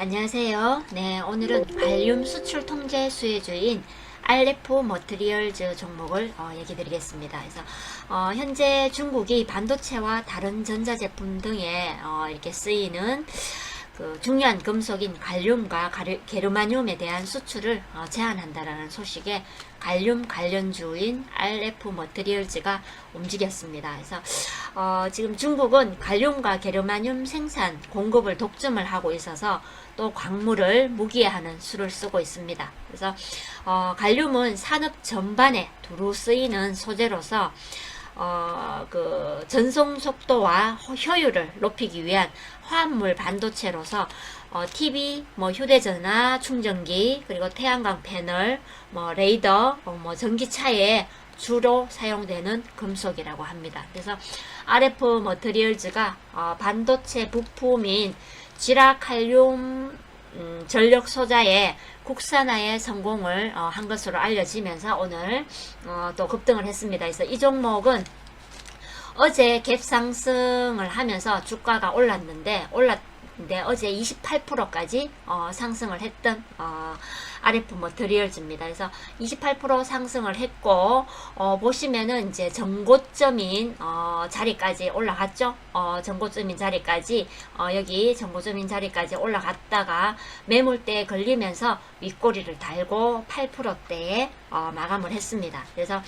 안녕하세요. 네, 오늘은 발륨 수출 통제 수혜주인 알레포 머트리얼즈 종목을 어, 얘기 드리겠습니다. 그래서 어, 현재 중국이 반도체와 다른 전자제품 등에 어, 이렇게 쓰이는 그 중요한 금속인 갈륨과 게르마늄에 대한 수출을 어, 제한한다라는 소식에 갈륨 관련주인 RF 머트리얼즈가 움직였습니다. 그래서 어, 지금 중국은 갈륨과 게르마늄 생산 공급을 독점을 하고 있어서 또 광물을 무기화하는 수를 쓰고 있습니다. 그래서 어, 갈륨은 산업 전반에 두루 쓰이는 소재로서 어, 그 전송 속도와 효- 효율을 높이기 위한 화합물 반도체로서 어, TV, 뭐 휴대전화, 충전기, 그리고 태양광 패널, 뭐 레이더, 어, 뭐 전기차에 주로 사용되는 금속이라고 합니다. 그래서 RF 머트리얼즈가 어, 반도체 부품인 지라칼륨 음, 전력 소자의 국산화의 성공을 어, 한 것으로 알려지면서 오늘 어, 또 급등을 했습니다. 그래서 이 종목은 어제 갭 상승을 하면서 주가가 올랐는데 올랐는데 어제 28%까지 어, 상승을 했던 어, RF 머트리얼즈입니다. 그래서 28% 상승을 했고 어, 보시면은 이제 전고점인 어, 자리까지 올라갔죠. 어, 전고점인 자리까지 어, 여기 전고점인 자리까지 올라갔다가 매물대에 걸리면서 윗꼬리를 달고 8%대에 어, 마감을 했습니다. 그래서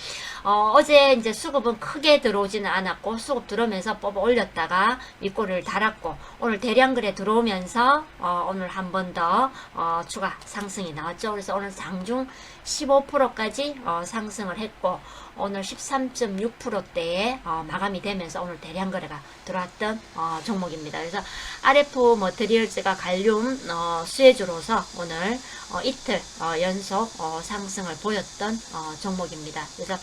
어, 어제 이제 수급은 크게 들어오지는 않았고 수급 들어오면서 뽑아 올렸다가 윗꼬리를 달았고 오늘 대량거래 들어오면서 어, 오늘 한 번 더 어, 추가 상승이 나왔죠. 그래서 오늘 장중 15%까지 어, 상승을 했고 오늘 13.6%대에 어, 마감이 되면서 오늘 대량 거래가 들어왔던 어, 종목입니다. 그래서 RF 머테리얼즈가 갈륨 어, 수혜주로서 오늘 어, 이틀 어, 연속 어, 상승을 보였던 어, 종목입니다. 그래서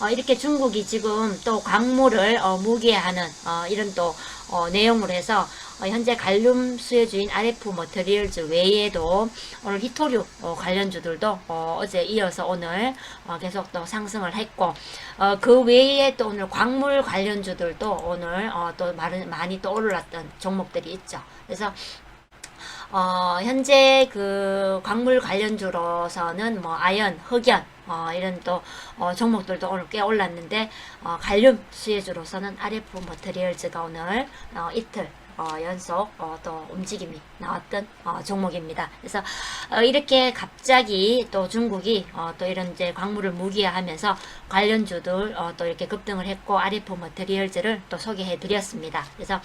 어, 이렇게 중국이 지금 또 광물을 어, 무기화하는 어, 이런 또 어, 내용으로 해서 어, 현재 갈륨 수혜주인 RF 머터리얼즈 외에도 오늘 히토류 어, 관련주들도 어, 제 이어서 오늘 어, 계속 또 상승을 했고 어, 그 외에 또 오늘 광물 관련주들도 오늘 어, 또 많이 또 올랐던 종목들이 있죠. 그래서 어, 현재 그 광물 관련주로서는 뭐 아연, 흑연, 어, 이런 또 어, 종목들도 오늘 꽤 올랐는데 어, 갈륨 수혜주로서는 RF 머터리얼즈가 오늘 어, 이틀 어, 연속 어, 또 움직임이 나왔던 어, 종목입니다. 그래서 어, 이렇게 갑자기 또 중국이 어, 또 이런 이제 광물을 무기화하면서 관련주들 어, 또 이렇게 급등을 했고 RF 머터리얼즈를 또 소개해 드렸습니다. 그래서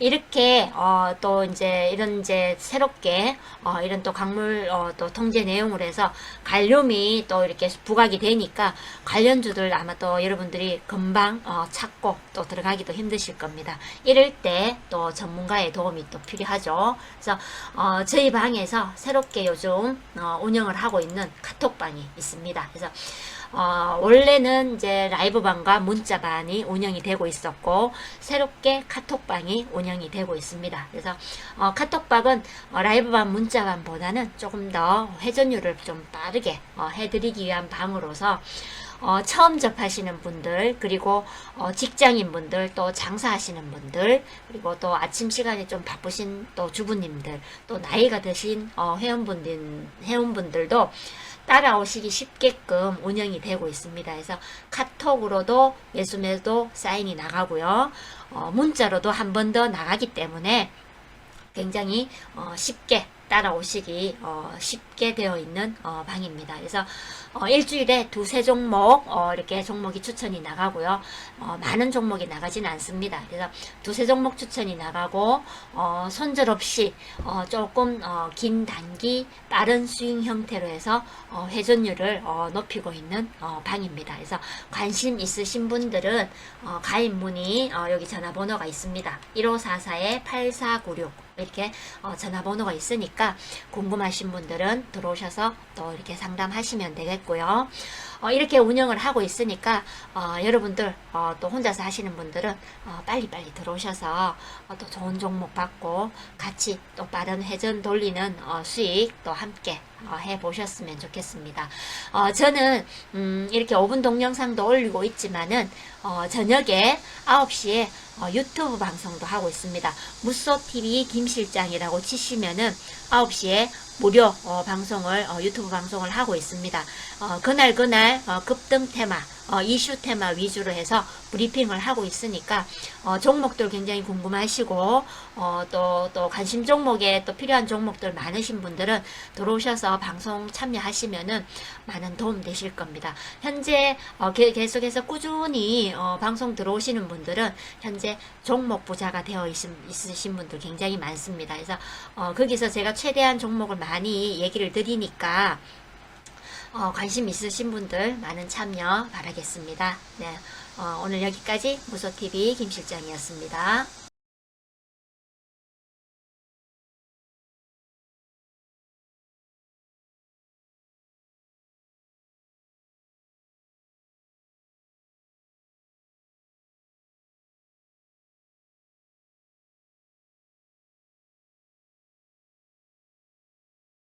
이렇게 어, 또 이제 이런 이제 새롭게 어, 이런 또 광물 어, 또 통제 내용으로 해서 갈륨이 또 이렇게 부각이 되니까 관련주들 아마 또 여러분들이 금방 어, 찾고 또 들어가기도 힘드실 겁니다. 이럴 때 또 전문 가의 도움이 또 필요하죠. 그래서 어, 저희 방에서 새롭게 요즘 어, 운영을 하고 있는 카톡방이 있습니다. 그래서 어, 원래는 이제 라이브방과 문자방이 운영이 되고 있었고 새롭게 카톡방이 운영이 되고 있습니다. 그래서 어, 카톡방은 어, 라이브방 문자방보다는 조금 더 회전율을 좀 빠르게 어, 해드리기 위한 방으로서 어, 처음 접하시는 분들, 그리고 어, 직장인 분들, 또 장사하시는 분들, 그리고 또 아침 시간에 좀 바쁘신 또 주부님들, 또 나이가 드신 어, 회원분들, 회원분들도 따라오시기 쉽게끔 운영이 되고 있습니다. 그래서 카톡으로도 매수매도 사인이 나가고요. 어, 문자로도 한 번 더 나가기 때문에 굉장히 어, 쉽게 따라오시기 어, 쉽게 되어 있는 어, 방입니다. 그래서 어, 일주일에 두세 종목 어, 이렇게 종목이 추천이 나가고요. 어, 많은 종목이 나가지는 않습니다. 그래서 두세 종목 추천이 나가고 어, 손절 없이 어, 조금 어, 긴 단기 빠른 스윙 형태로 해서 어, 회전율을 어, 높이고 있는 어, 방입니다. 그래서 관심 있으신 분들은 어, 가입 문의 어, 여기 전화번호가 있습니다. 1544-8496 이렇게 어, 전화번호가 있으니까 궁금하신 분들은 들어오셔서 또 이렇게 상담하시면 되겠고요. 어, 이렇게 운영을 하고 있으니까 어, 여러분들 어, 또 혼자서 하시는 분들은 어, 빨리빨리 들어오셔서 어, 또 좋은 종목 받고 같이 또 빠른 회전 돌리는 어, 수익 또 함께 어, 해 보셨으면 좋겠습니다. 어, 저는 음, 이렇게 5분 동영상도 올리고 있지만은 어, 저녁에 9시에 어, 유튜브 방송도 하고 있습니다. 무쏘TV 김실장이라고 치시면은 9시에 무료 어, 방송을 어, 유튜브 방송을 하고 있습니다. 어, 그날 그날 어, 급등 테마, 어, 이슈 테마 위주로 해서 브리핑을 하고 있으니까 어, 종목들 굉장히 궁금하시고 어, 또, 또 관심 종목에 또 필요한 종목들 많으신 분들은 들어오셔서 방송 참여하시면은 많은 도움 되실 겁니다. 현재 계속해서 꾸준히 어, 방송 들어오시는 분들은 현재 종목 부자가 되어 있, 있으신 분들 굉장히 많습니다. 그래서 어, 거기서 제가 최대한 종목을 많이 얘기를 드리니까 어, 관심 있으신 분들 많은 참여 바라겠습니다. 네, 어, 오늘 여기까지 무소TV 김 실장이었습니다.